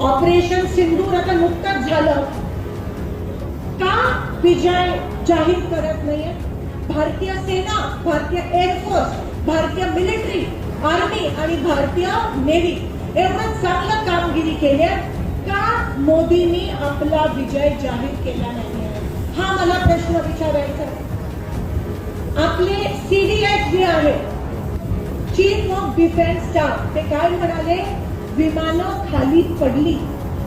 Operation Sindhu आता नुकतंच झालं. का विजय जाहीर करत नाहीये? भारतीय सेना भारतीय एअरफोर्स भारतीय मिलिटरी आर्मी आणि भारतीय नेव्ही एवढं चांगलं कामगिरी केली आहे का मोदींनी आपला विजय जाहीर केला नाही हा मला प्रश्न विचारायचा आपले सीडीएस जे आहे चीफ ऑफ डिफेन्स स्टाफ ते काय म्हणाले? विमानं खाली पडली.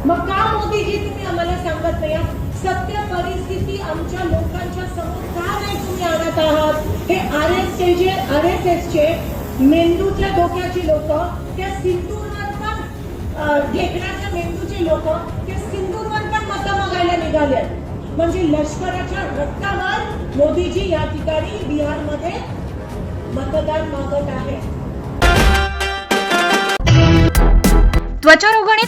मग का मोदीजी तुम्ही आम्हाला सांगत नाही? सत्य परिस्थिती आमच्या लोकांच्या समोर का नाही तुम्ही आणत आहात? हे R S J R S S चे मेंदूच्या डोक्याची लोक त्या सिंदूरवर पण ढेकण्याच्या मेंदूचे लोक त्या सिंदूरवर पण मतं मागायला निघाले म्हणजे लष्कराच्या रक्तावर मोदीजी या ठिकाणी बिहारमध्ये मतदान मागत आहेत.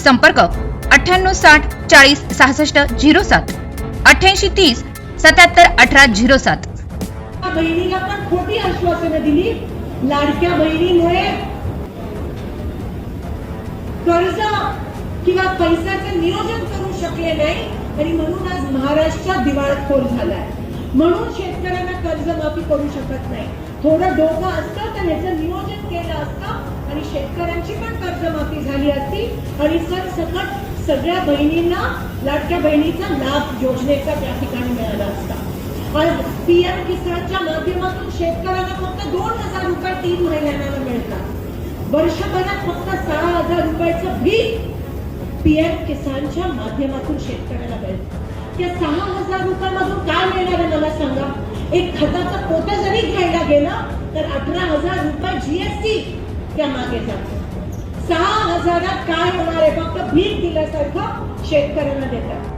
संपर्क अठ्ठ्याण्णव साठ चाळीस सहासष्ट झिरो सात. अठ्ठ्याऐंशी तीस सत्याहत्तर अठरा झिरो सात. बहिणीला पण खोटी आश्वासनं दिली. लाडक्या बहिणीने कर्ज किंवा पैशाचं नियोजन करू शकले नाही आणि म्हणून आज महाराष्ट्र दिवाळखोर झालाय. म्हणून शेतकऱ्यांना कर्जमाफी करू शकत नाही. थोडं डोकं असतं तर ह्याचं नियोजन असतं आणि शेतकऱ्यांची पण कर्जमाफी झाली असती. आणि सरसकट सगळ्या बहिणींना लाडक्या बहिणीचा लाभ योजनेचा त्या ठिकाणी मिळाला असता. आज पीएम किसानच्या माध्यमातून शेतकऱ्यांना फक्त दोन हजार रुपये तीन महिन्यांना मिळतात. वर्षभरात फक्त सहा हजार रुपयाचं भीक पीएम किसानच्या माध्यमातून शेतकऱ्याला मिळतं. त्या सहा हजार रुपयामधून काय मिळणार आहे मला सांगा? एक खताचा पोतं जरी घ्यायला गेलं तर अठरा हजार रुपये जीएसटी त्या मागे जातो सहा हजारात काय होणार आहे? फक्त भीक दिल्यासारखं शेतकऱ्यांना देतात.